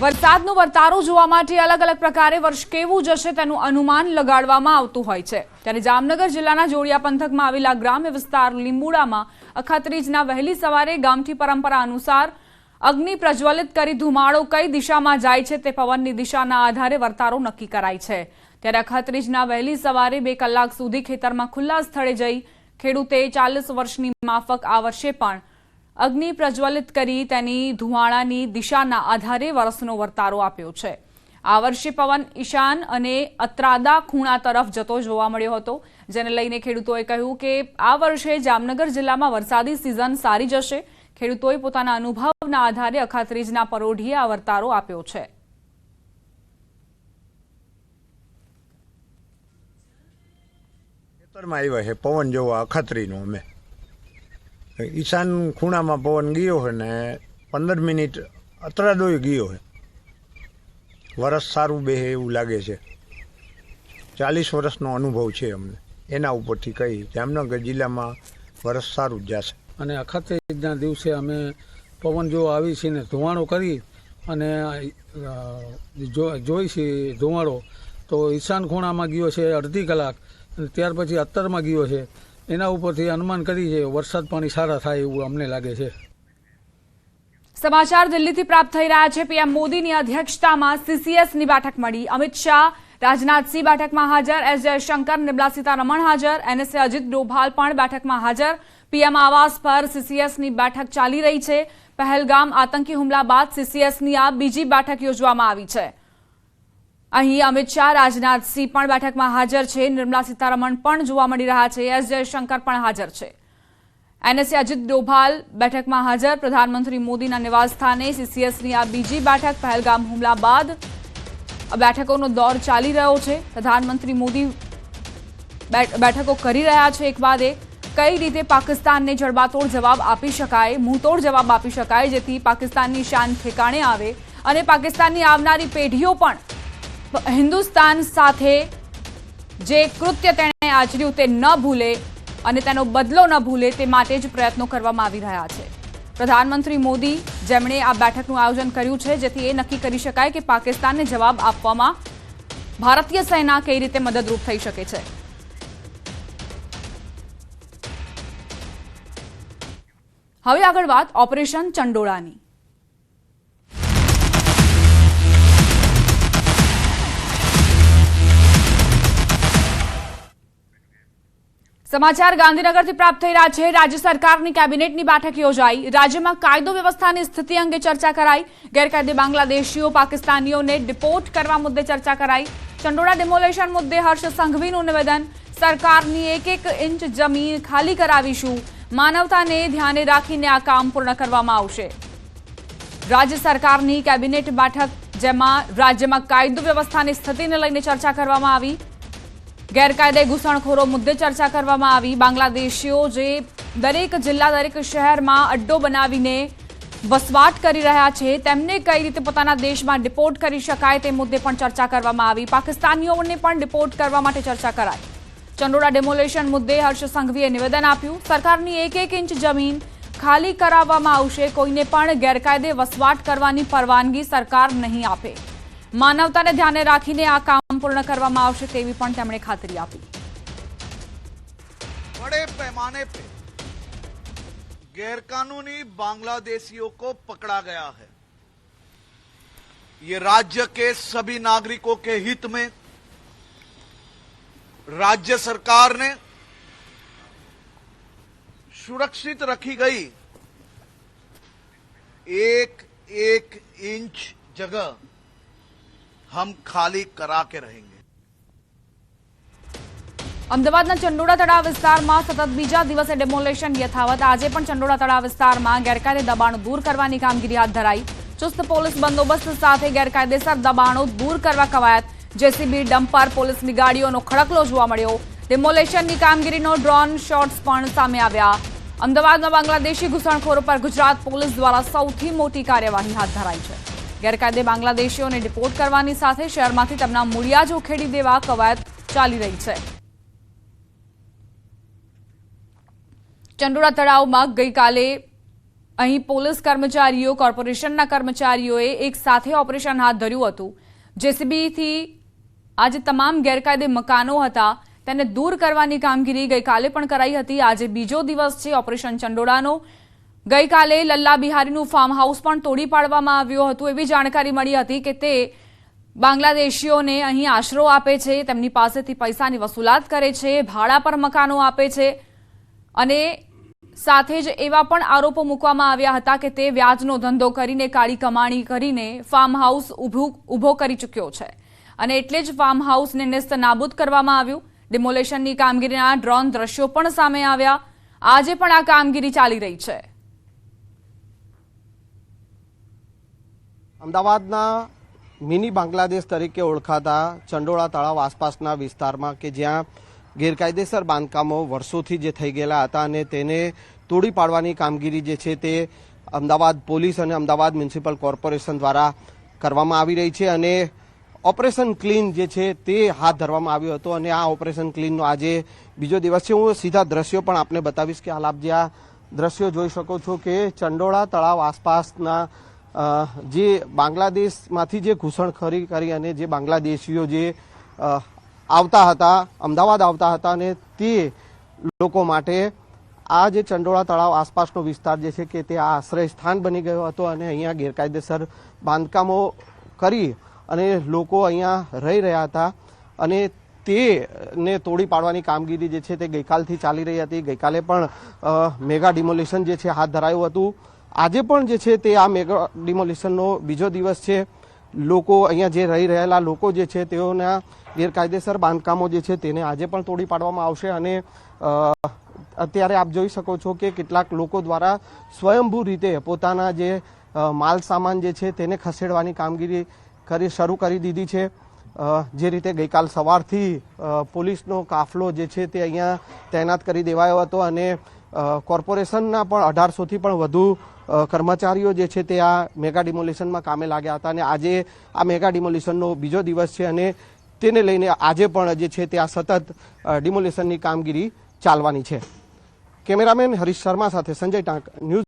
વરસાદનો વર્તારો જોવા માટે અલગ અલગ પ્રકારે વર્ષ કેવું જશે તેનું અનુમાન લગાડવામાં આવતું હોય છે. ત્યારે જામનગર જિલ્લાના જોડિયા પંથકમાં આવેલા ગ્રામ્ય વિસ્તાર લીંબુડામાં અખાત્રીજના વહેલી સવારે ગામઠી પરંપરા અનુસાર અગ્નિ પ્રજ્વલિત કરી ધુમાડો કઈ દિશામાં જાય છે તે પવનની દિશાના આધારે વર્તારો નક્કી કરાય છે. ત્યારે અખાત્રીજના વહેલી સવારે બે કલાક સુધી ખેતરમાં ખુલ્લા સ્થળે જઈ ખેડૂતે ચાલીસ વર્ષની માફક આ વર્ષે પણ અગ્નિ પ્રજ્વલિત કરી તેની ધુવાણાની દિશાના આધારે વરસનો વર્તારો આપ્યો છે. આ વર્ષે પવન ઈશાન અને અત્રાદા ખૂણા તરફ જતો જોવા મળ્યો હતો, જેને લઈને ખેડૂતોએ કહ્યું કે આ વર્ષે જામનગર જિલ્લામાં વરસાદી સિઝન સારી જશે. ખેડૂતોએ પોતાના અનુભવના આધારે અખાત્રીજના પરોઢીએ આ વર્તારો આપ્યો છે. છે પવન જેવો અખાત્રીનો અમે. ઈશાન ખૂણામાં પવન ગયો હોય ને, પંદર મિનિટ અતરાદોય ગયો હોય. વરસ સારું બેહે એવું લાગે છે. ચાલીસ વર્ષનો અનુભવ છે અમને. એના ઉપરથી કહી, જામનગર જિલ્લામાં વરસ સારું જ જશે. અને અખાત્રીજના દિવસે અમે પવન જો આવી છે ને ધુવાણો કરી અને જોઈ છે ધુવાણો તો ઈશાન ખૂણામાં ગયો છે અડધી કલાક અને ત્યાર પછી અત્તરમાં ગયો છે. એના ઉપરથી અનુમાન કરી છે, વરસાદ પાણી સારા થાય એવું અમને લાગે છે. સમાચાર દિલ્હીથી પ્રાપ્ત થઈ રહ્યા છે. પીએમ મોદીની અધ્યક્ષતામાં સીસીએસની બેઠક મળી. અમિત શાહ રાજનાથસિંહ બેઠકમાં હાજર, એસ જયશંકર, નિર્મલા સીતારમણ હાજર એનએસએ અજીત ડોભાલ પણ બેઠકમાં હાજર. પીએમ આવાસ પર સીસીએસની બેઠક ચાલી રહી છે. પહેલગામ આતંકી હુમલા બાદ સીસીએસની આ બીજી બેઠક યોજવામાં આવી છે. અહીં અમિત શાહ રાજનાથસિંહ પણ બેઠકમાં હાજર છે. નિર્મલા સીતારમણ પણ જોવા મળી રહ્યા છે. એસ. જયશંકર પણ હાજર છે. એનએસએ અજીત ડોભાલ બેઠકમાં હાજર. પ્રધાનમંત્રી મોદીના નિવાસસ્થાને સીસીએસની આ બીજી બેઠક. પહેલગામ હુમલા બાદ બેઠકોનો દોર ચાલી રહ્યો છે. પ્રધાનમંત્રી મોદી બેઠકો કરી રહ્યા છે. એક બાદ કઈ રીતે પાકિસ્તાનને જડબાતોડ જવાબ આપી શકાય, મુંહતોડ જવાબ આપી શકાય, જેથી પાકિસ્તાનની શાન ઠેકાણે આવે અને પાકિસ્તાનની આવનારી પેઢીઓ પણ હિન્દુસ્તાન સાથે જે કૃત્ય તેણે આચર્યું તે ન ભૂલે અને તેનો બદલો ન ભૂલે તે માટે જ પ્રયત્નો કરવામાં આવી રહ્યા છે. પ્રધાનમંત્રી મોદી જેમણે આ બેઠકનું આયોજન કર્યું છે, જેથી એ નક્કી કરી શકાય કે પાકિસ્તાનને જવાબ આપવામાં ભારતીય સેના કઈ રીતે મદદરૂપ થઈ શકે છે. હવે આગળ વાત ઓપરેશન ચંડોળાની. સમાચાર ગાંધીનગરથી પ્રાપ્ત થઈ રહ્યા છે. રાજ્ય સરકારની કેબિનેટની બેઠક યોજાઈ. રાજ્યમાં કાયદો વ્યવસ્થાની સ્થિતિ અંગે ચર્ચા કરાઈ. ગેરકાયદે બાંગ્લાદેશીઓ, પાકિસ્તાનીઓને ડિપોર્ટ કરવા મુદ્દે ચર્ચા કરાઈ. ચંડોળા ડિમોલેશન મુદ્દે હર્ષ સંઘવીનું નિવેદન. સરકારની એક એક ઇંચ જમીન ખાલી કરાવીશું. માનવતાને ધ્યાને રાખીને આ કામ પૂર્ણ કરવામાં આવશે. રાજ્ય સરકારની કેબિનેટ બેઠક, જેમાં રાજ્યમાં કાયદો વ્યવસ્થાની સ્થિતિને લઈને ચર્ચા કરવામાં આવી. ગેરકાયદે ઘૂસણખોરો મુદ્દે ચર્ચા કરવામાં આવી. બાંગ્લાદેશીઓ જે દરેક જિલ્લા, દરેક શહેરમાં અડ્ડો બનાવીને વસવાટ કરી રહ્યા છે, તેમને કઈ રીતે પોતાના દેશમાં ડિપોર્ટ કરી શકાય તે મુદ્દે પણ ચર્ચા કરવામાં આવી. પાકિસ્તાનીઓને પણ ડિપોર્ટ કરવા માટે ચર્ચા કરાઈ. ચંડોળા ડેમોલેશન મુદ્દે હર્ષ સંઘવીએ નિવેદન આપ્યું. સરકારની એક એક ઇંચ જમીન ખાલી કરાવવામાં આવશે. કોઈને પણ ગેરકાયદે વસવાટ કરવાની પરવાનગી સરકાર નહીં આપે. માનવતાને ધ્યાને રાખીને આ કામ પૂર્ણ કરવામાં આવશે તેવી પણ તેમણે ખાતરી આપી बड़े पैमाने पे गैरकानूनी बांग्लादेशियों को पकड़ा गया है ये राज्य के सभी नागरिकों के हित में राज्य सरकार ने सुरक्षित रखी गई एक एक इंच जगह हम खाली करा के रहेंगे અમદાવાદના ચંડોળા તળાવ વિસ્તારમાં સતત બીજા દિવસે ડેમોલેશન યથાવત આજે પણ ચંડોળા તળાવ વિસ્તારમાં ગેરકાયદે દબાણો દૂર કરવાની કામગીરી હાથ ધરાઈ ચુસ્ત પોલીસ બંદોબસ્ત સાથે ગેરકાયદેસર દબાણો દૂર કરવા કવાયત જેસીબી ડમ્પર પોલીસની ગાડીઓનો ખડકલો જોવા મળ્યો ડેમોલેશનની કામગીરીનો ડ્રોન શોટ્સ પણ સામે આવ્યા અમદાવાદમાં બાંગ્લાદેશી ઘૂસણખોરો પર ગુજરાત પોલીસ દ્વારા સૌથી મોટી કાર્યવાહી હાથ ધરાઈ છે ગેરકાયદે બાંગ્લાદેશીઓને ડિપોર્ટ કરવાની સાથે શહેરમાંથી તેમના મૂળિયા જોખેડી દેવા કવાયત ચાલી રહી છે. ચંડોળા તળાવમાં ગઈકાલે અહીં પોલીસ કર્મચારીઓ, કોર્પોરેશનના કર્મચારીઓએ એક સાથે ઓપરેશન હાથ ધર્યું હતું. જેસીબીથી આજે તમામ ગેરકાયદે મકાનો હતા, તેને દૂર કરવાની કામગીરી ગઈકાલે પણ કરાઈ હતી. આજે બીજો દિવસ છે ઓપરેશન ચંડોળાનો. ગઈકાલે લલ્લા બિહારીનું ફાર્મ હાઉસ પણ તોડી પાડવામાં આવ્યું હતું. એવી જાણકારી મળી હતી કે તે બાંગ્લાદેશીઓને અહીં આશરો આપે છે, તેમની પાસેથી પૈસાની વસૂલાત કરે છે, ભાડા પર મકાનો આપે છે અને સાથે જ એવા પણ આરોપો મૂકવામાં આવ્યા હતા કે તે વ્યાજનો ધંધો કરીને, કાળી કમાણી કરીને ફાર્મ હાઉસ ઊભું કરી ચૂક્યો છે. અને એટલે જ ફાર્મ હાઉસને નેસ્ત નાબૂદ કરવામાં આવ્યું. ડિમોલેશનની કામગીરીના ડ્રોન દ્રશ્યો પણ સામે આવ્યા. આજે પણ આ કામગીરી ચાલી રહી છે. અમદાવાદના મિની બાંગ્લાદેશ તરીકે ઓળખાતા ચંડોળા તળાવ આસપાસના વિસ્તારમાં કે જ્યાં ગેરકાયદેસર બાંધકામો વર્ષોથી જે થઈ ગયેલા હતા અને તેને તોડી પાડવાની કામગીરી જે છે તે અમદાવાદ પોલીસ અને અમદાવાદ મ્યુનિસિપલ કોર્પોરેશન દ્વારા કરવામાં આવી રહી છે અને ઓપરેશન ક્લીન જે છે તે હાથ ધરવામાં આવ્યો હતો અને આ ઓપરેશન ક્લીનનો આજે બીજો દિવસ છે. હું સીધા દ્રશ્યો પણ આપને બતાવીશ કે હાલ આપ જે આ દ્રશ્યો જોઈ શકો છો કે ચંડોળા તળાવ આસપાસના જે બાંગ્લાદેશમાંથી જે ઘૂસણખરી કરી અને જે બાંગ્લાદેશીઓ જે આવતા હતા, અમદાવાદ આવતા હતા અને તે લોકો માટે આ જે ચંડોળા તળાવ આસપાસનો વિસ્તાર જે છે કે તે આશ્રય સ્થાન બની ગયો હતો અને અહીંયા ગેરકાયદેસર બાંધકામો કરી અને લોકો અહીંયા રહી રહ્યા હતા અને તેને તોડી પાડવાની કામગીરી જે છે તે ગઈકાલથી ચાલી રહી હતી. ગઈકાલે પણ મેગા ડિમોલિશન જે છે હાથ ધરાયું હતું. આજે પણ જે છે તે આ મેગા ડિમોલિશનનો બીજો દિવસ છે. લોકો અહીંયા જે રહી રહેલા લોકો જે છે તેઓના ગેરકાયદેસર બાંધકામો જે છે તેને આજે પણ તોડી પાડવામાં આવશે અને અત્યારે આપ જોઈ શકો છો કે કેટલાક લોકો દ્વારા સ્વયંભૂ રીતે પોતાના જે માલ સામાન જે છે તેને ખસેડવાની કામગીરી કરી શરૂ કરી દીધી છે. જે રીતે ગઈકાલ સવારથી પોલીસનો કાફલો જે છે તે અહીંયા તૈનાત કરી દેવાયો હતો અને કોર્પોરેશનના પણ અઢારસોથી પણ વધુ કર્મચારીઓ જે છે તે આ મેગા ડિમોલિશનમાં કામે લાગ્યા હતા અને આજે આ મેગા ડિમોલિશનનો બીજો દિવસ છે અને તેને લઈને આજે પણ જે છે તે આ સતત ડિમોલિશનની કામગીરી ચાલવાની છે. કેમેરામેન હરીશ શર્મા સાથે સંજય ટાંક, ન્યૂઝ